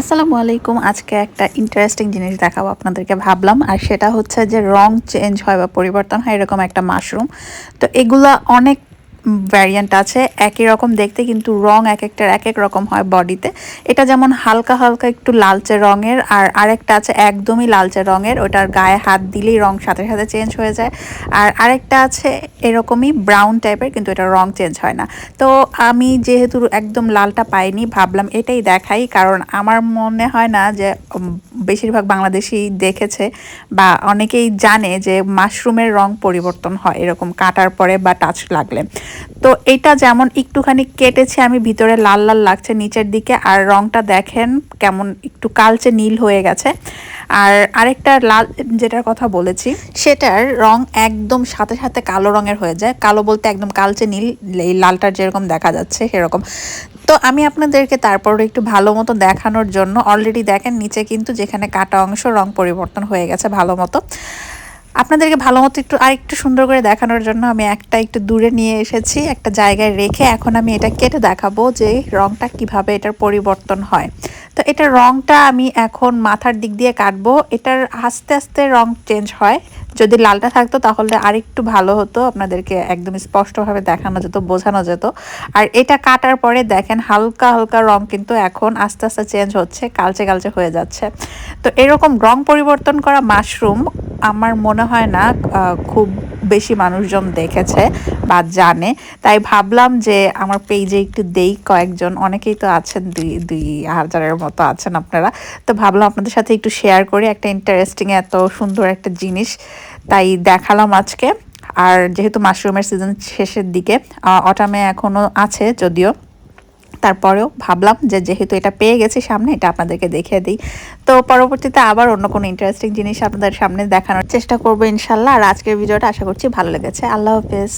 আসসালামু আলাইকুম। আজকে একটা ইন্টারেস্টিং জিনিস দেখাবো আপনাদেরকে ভাবলাম, আর সেটা হচ্ছে যে রং চেঞ্জ হয় বা পরিবর্তন হয় এরকম একটা মাশরুম তো এগুলা অনেক ভ্যারিয়েন্ট আছে, একই রকম দেখতে কিন্তু রং এক একটার এক এক রকম হয় বডিতে এটা যেমন হালকা হালকা একটু লালচে রঙের, আর আরেকটা আছে একদমই লালচে রঙের, ওটার গায়ে হাত দিলেই রং সাথে সাথে চেঞ্জ হয়ে যায়। আর আরেকটা আছে এরকমই ব্রাউন টাইপের কিন্তু এটা রং চেঞ্জ হয় না। তো আমি যেহেতু একদম লালটা পাইনি, ভাবলাম এটাই দেখাই, কারণ আমার মনে হয় না যে বেশিরভাগ বাংলাদেশি দেখেছে বা অনেকেই জানে যে মাশরুমের রং পরিবর্তন হয়, এরকম কাটার পরে বা টাচ লাগলে। তো এটা যেমন একটুখানি কেটেছে, আমি ভিতরে লাল লাল লাগছে নিচের দিকে, আর রংটা দেখেন কেমন একটু কালচে নীল হয়ে গেছে। আর আরেকটা লাল, যেটার কথা বলেছি, সেটার রং একদম সাথে সাথে কালো রঙের হয়ে যায়। কালো বলতে একদম কালচে নীল, এই লালটার যেরকম দেখা যাচ্ছে সেরকম। তো আমি আপনাদেরকে তারপর একটু ভালো মতো দেখানোর জন্য, অলরেডি দেখেন নিচে কিন্তু যেখানে কাটা অংশ রং পরিবর্তন হয়ে গেছে ভালো মতো। আপনাদেরকে ভালো মতো একটু আর একটু সুন্দর করে দেখানোর জন্য আমি একটা একটু দূরে নিয়ে এসেছি, একটা জায়গায় রেখে এখন আমি এটা কেটে দেখাবো যে রংটা কীভাবে এটার পরিবর্তন হয়। তো এটার রংটা আমি এখন মাথার দিক দিয়ে কাটবো, এটার আস্তে আস্তে রং চেঞ্জ হয়। যদি লালটা থাকতো তাহলে আরেকটু ভালো হতো, আপনাদেরকে একদম স্পষ্টভাবে দেখানো যেত, বোঝানো যেত। আর এটা কাটার পরে দেখেন হালকা হালকা রং কিন্তু এখন আস্তে আস্তে চেঞ্জ হচ্ছে, কালচে কালচে হয়ে যাচ্ছে। তো এরকম রং পরিবর্তন করা মাশরুম আমার মনে হয় না খুব বেশি মানুষজন দেখেছে বা জানে। তাই ভাবলাম যে আমার পেজে একটু দেই কয়েকজন, অনেকেই তো আছেন, দুই দুই হাজারের মতো আছেন আপনারা। তো ভাবলাম আপনাদের সাথে একটু শেয়ার করি, একটা ইন্টারেস্টিং এত সুন্দর একটা জিনিস। তাই দেখালাম আজকে। আর যেহেতু মাশরুমের সিজন শেষের দিকে অটামে এখনও আছে যদিও। তারপরেও ভাবলাম যে যেহেতু এটা পেয়ে গেছি সামনে, এটা আপনাদেরকে দেখিয়ে দিই। তো পরবর্তীতে আবার অন্য কোনো ইন্টারেস্টিং জিনিস আপনাদের সামনে দেখানোর চেষ্টা করব ইনশাল্লাহ। আর আজকের ভিডিওটা আশা করছি ভালো লেগেছে। আল্লাহ হাফেজ।